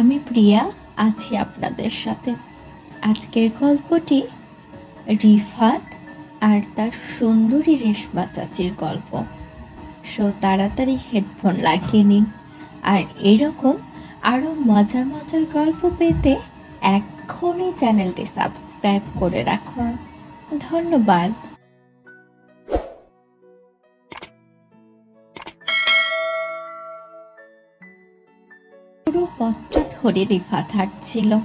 আমি প্রিয়া আছি আপনাদের সাথে। আজকের গল্পটি রিফাত আর তার সুন্দরী রেশমা চাচির গল্প। সো তাড়াতাড়ি হেডফোন লাগিয়ে নিন। আর এরকম আরও মজার মজার গল্প পেতে এখনই চ্যানেলটি সাবস্ক্রাইব করে রাখুন। ধন্যবাদ। পথটা ধরে রিফাত হাঁটছিল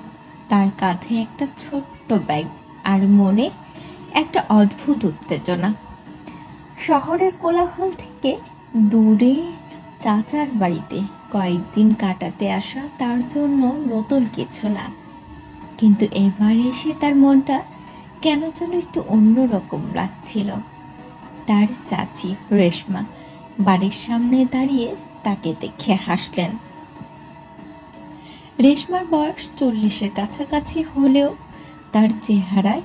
তার কাঁধে একটা ছোট্ট ব্যাগ আর মনে একটা অদ্ভুত উত্তেজনা। শহরের কোলাহল থেকে দূরে চাচার বাড়িতে কয়েকদিন কাটাতে আসা তার জন্য নতুন কিছু না। কিন্তু এবার এসে তার মনটা কেন যেন একটু অন্যরকম লাগছিল। তার চাচি রেশমা বাড়ির সামনে দাঁড়িয়ে তাকে দেখে হাসলেন। রেশমার বয়স চল্লিশের কাছাকাছি হলেও তার চেহারায়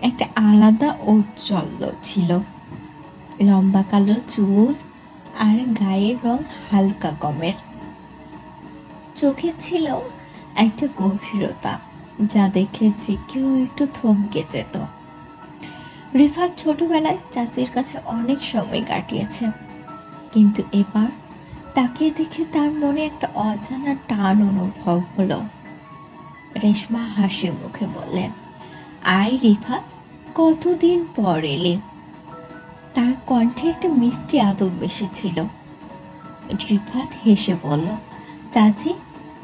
একটা আলাদা ঔজ্জ্বল্য ছিল। লম্বা কালো চুল আর গায়ের রং হালকা কমের চোখে ছিল একটা গভীরতা যা দেখলে যে কেউ একটু থমকে যেত। রিফাত ছোটবেলায় চাচির কাছে অনেক সময় কাটিয়েছে। কিন্তু এবার তাকে দেখে তার মনে একটা অজানা টান অনুভব হলো। রেশমা হাসি মুখে বললেন, আয় রিফাত কতদিন পর এলে? তার কণ্ঠে একটা মিষ্টি আদব বেশি ছিল রিফাত হেসে বলল, চাচি,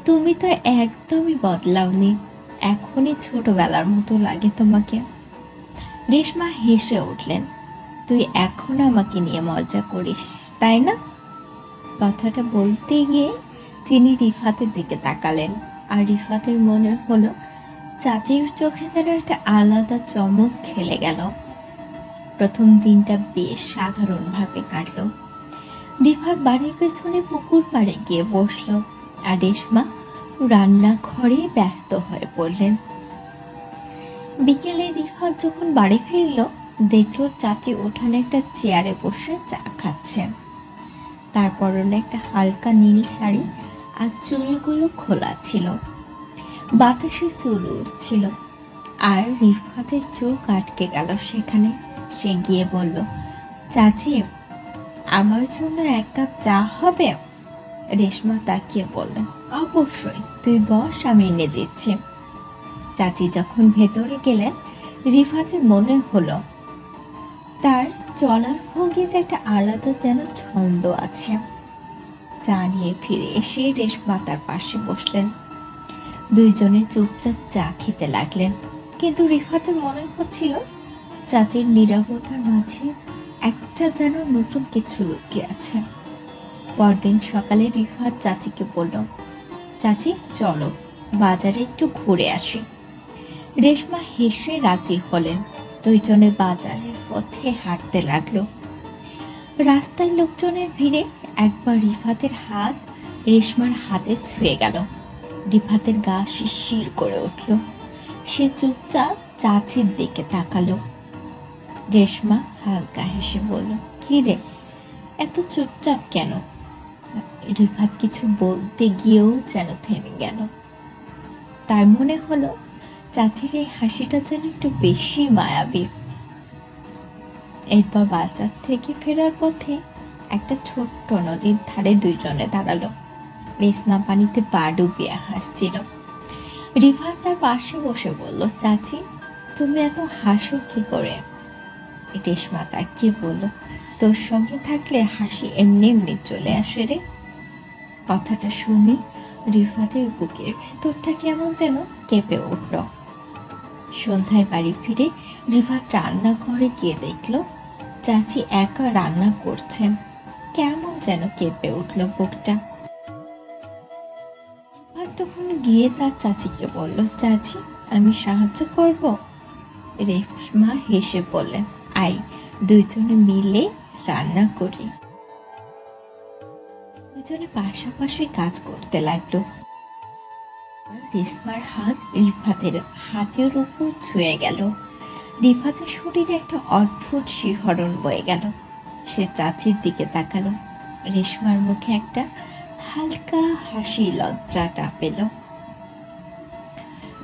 তুমি তো একদমই বদলাওনি, এখনই ছোটবেলার মতো লাগে তোমাকে। রেশমা হেসে উঠলেন, তুই এখন আমাকে নিয়ে মজা করিস, তাই না? কথাটা বলতে গিয়ে তিনি রিফাতের দিকে তাকালেন। আর রিফাতের মনে হলো, চাচির চোখে যেন একটা আলাদা চমক খেলে গেল। প্রথম দিনটা বেশ সাধারণভাবে কাটলো। রিফাত বাড়ির পেছনে পুকুর পাড়ে গিয়ে বসল, আর রেশমা রান্না রান্নাঘরে ব্যস্ত হয়ে পড়লেন। বিকেলে রিফাত যখন বাড়ি ফিরলো, দেখল চাচি উঠানে একটা চেয়ারে বসে চা খাচ্ছেন তার পরনে একটা হালকা নীল শাড়ি আর চুলগুলো খোলা ছিল। বাতাসে চুল উঠছিল আর রিফাতের চোখ আটকে গেল সেখানে। সে গিয়ে বলল, চাচি, আমার জন্য এক কাপ চা হবে? রেশমা তাকিয়ে বললেন অবশ্যই, তুই বস, আমি এনে দিচ্ছি। চাচি যখন ভেতরে গেলেন, রিফাতের মনে হলো তার চলার ভঙ্গিতে একটা আলাদা যেন ছন্দ আছে। চা নিয়ে ফিরে এসে রেশমা তার পাশে বসলেন। দুইজনে চুপচাপ চা খেতে লাগলেন, কিন্তু রিফাতের মনে হচ্ছিল চাচির নিরবতার মাঝে একটা যেন নতুন কিছু লুকিয়ে আছে। পরদিন সকালে রিফাত চাচিকে বলল, চাচি, চলো, বাজারে একটু ঘুরে আসি। রেশমা হেসে রাজি হলেন। দুইজনে বাজারের পথে হাঁটতে লাগল। রাস্তায় লোকজনের ভিড়ে একবার রিফাতের হাত রেশমার হাতে ছুঁয়ে গেল। রিফাতের গা শিরশির করে উঠল। সে চুপচাপ চাচির দিকে তাকালো। রেশমা হালকা হেসে বলল, কি রে, এত চুপচাপ কেন? রিফাত কিছু বলতে গিয়েও যেন থেমে গেল। তার মনে হলো চাচির এই হাসিটা যেন একটু বেশি মায়াবী। এরপর বাজার থেকে ফেরার পথে একটা ছোট্ট নদীর ধারে দুইজনে দাঁড়াল। রেশমা পানিতে পা ডুবিয়ে হাসছিল। রিফাত তার পাশে বসে বলল, চাচি, তুমি এত হাসো কি করে? রেশমা তাকিয়ে বলল, তোর সঙ্গে থাকলে হাসি এমনি এমনি চলে আসে রে। কথাটা শুনি রিফাতের বুকের ভেতরটা কেমন যেন কেঁপে উঠল। সন্ধ্যায় বাড়ি ফিরে রিফাত রান্নাঘরে গিয়ে দেখল, চাচি একা রান্না করছেন। কেমন যেন কেঁপে উঠল বুকটা। তখন গিয়ে তার চাচিকে বলল, চাচি, আমি সাহায্য করব? রেশমা হেসে বললেন আই দুইজনে মিলে রান্না করি। দুজনে পাশাপাশি কাজ করতে লাগল। রেশমার হাত রিফাতের হাতের উপর ছুঁয়ে গেল। রিফাতের শরীরে একটা অদ্ভুত শিহরণ বয়ে গেল। সে চাচির দিকে তাকালো। রেশমার মুখে একটা হালকা হাসি লজ্জাটা পেল।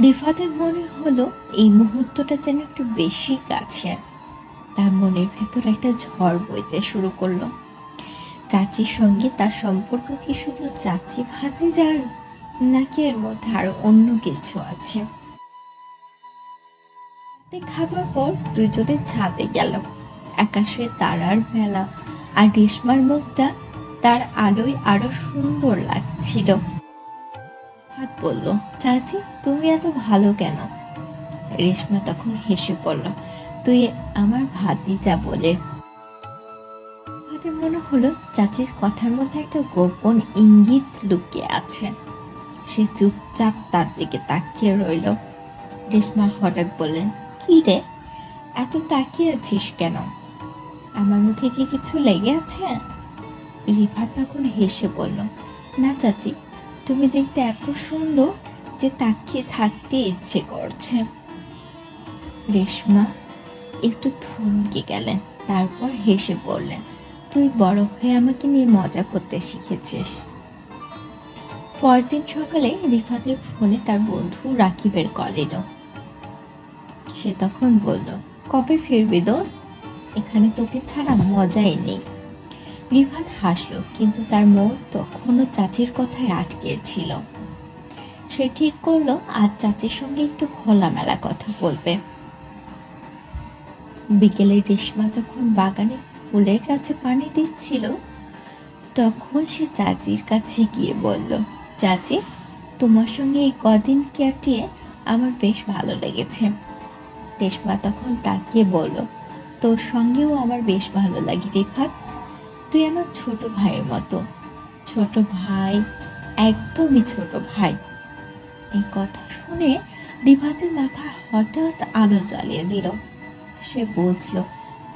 রিফাতের মনে হলো এই মুহূর্তটা যেন একটু বেশি কাছে। তার মনের ভেতর একটা ঝড় বইতে শুরু করল। চাচির সঙ্গে তার সম্পর্ক কি শুধু চাচি ভাতে যার নাকি এর মধ্যে আরও অন্য কিছু আছে। খাবার পর দুজনে ছাদে গেল। আকাশে তারার মেলা আর রেশমার মুখটা তার আলোয় আরও সুন্দর লাগছিল। হাত বলল, চাচি, তুমি এত ভালো কেন? রেশমা তখন হেসে পড়ল তুই আমার ভাতিজা বলে। মনে হলো, চাচির কথার মধ্যে একটা গোপন ইঙ্গিত লুকিয়ে আছে। সে চুপচাপ তার দিকে তাকিয়ে রইল। রেশমা হঠাৎ বললেন, কি রে? এত তাকিয়ে আছিস কেন? আমার মুখে কি কিছু লেগে আছে? রিফাত তখন হেসে বলল, না চাচি, তুমি দেখতে এত সুন্দর যে তাকিয়ে থাকতে ইচ্ছে করছে। রেশমা একটু থমকে গেলেন তারপর হেসে বললেন, তুই বড় হয়ে আমাকে নিয়ে মজা করতে শিখেছিস। পরদিন সকালে রিফাতের ফোনে তার বন্ধু রাকিবের কল এলো। সে তখন বলল, কবে ফিরবি দোস্ত? এখানে তোকে ছাড়া মজাই নেই। রিফাত হাসলো, কিন্তু তার মন তখনও চাচির কথায় আটকে ছিল। সে ঠিক করল, আজ চাচির সঙ্গে একটু খোলামেলা কথা বলবে। বিকেলে রেশমা যখন বাগানে ফুলের কাছে পানি দিচ্ছিল, তখন সে চাচির কাছে গিয়ে বলল চাচি, তোমার সঙ্গে এই কদিন কাটিয়ে আমার বেশ ভালো লেগেছে। রেশমা তখন তাকিয়ে বলল, তোর সঙ্গেও আমার বেশ ভালো লাগে রেফাত। তুই আমার ছোট ভাইয়ের মতো। ছোট ভাই, একদমই ছোট ভাই। এই কথা শুনে রিফাতের মাথা হঠাৎ আলো জ্বালিয়ে দিল। সে বুঝলো,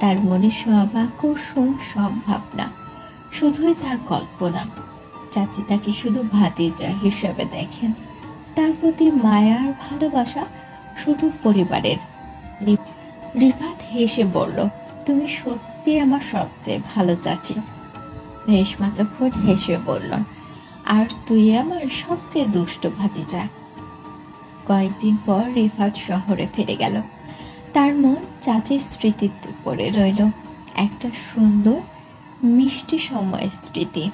তার মনে সব আকর্ষণ সব ভাবনা শুধুই তার কল্পনা। চাচি তাকে শুধু ভাতিজা হিসেবে দেখেন। তার প্রতি মায়ার ভালোবাসা শুধু পরিবারের। রিফাত হেসে বলল, তুমি সত্যি আমার সবচেয়ে ভালো চাচি। রেশমা তখন হেসে বলল, আর তুই আমার সবচেয়ে দুষ্ট ভাতিজা। কয়েকদিন পর রিফাত শহরে ফিরে গেল। তার মন চাচির স্মৃতিতে পড়ে রইল। একটা সুন্দর, মিষ্টি সময় স্মৃতি।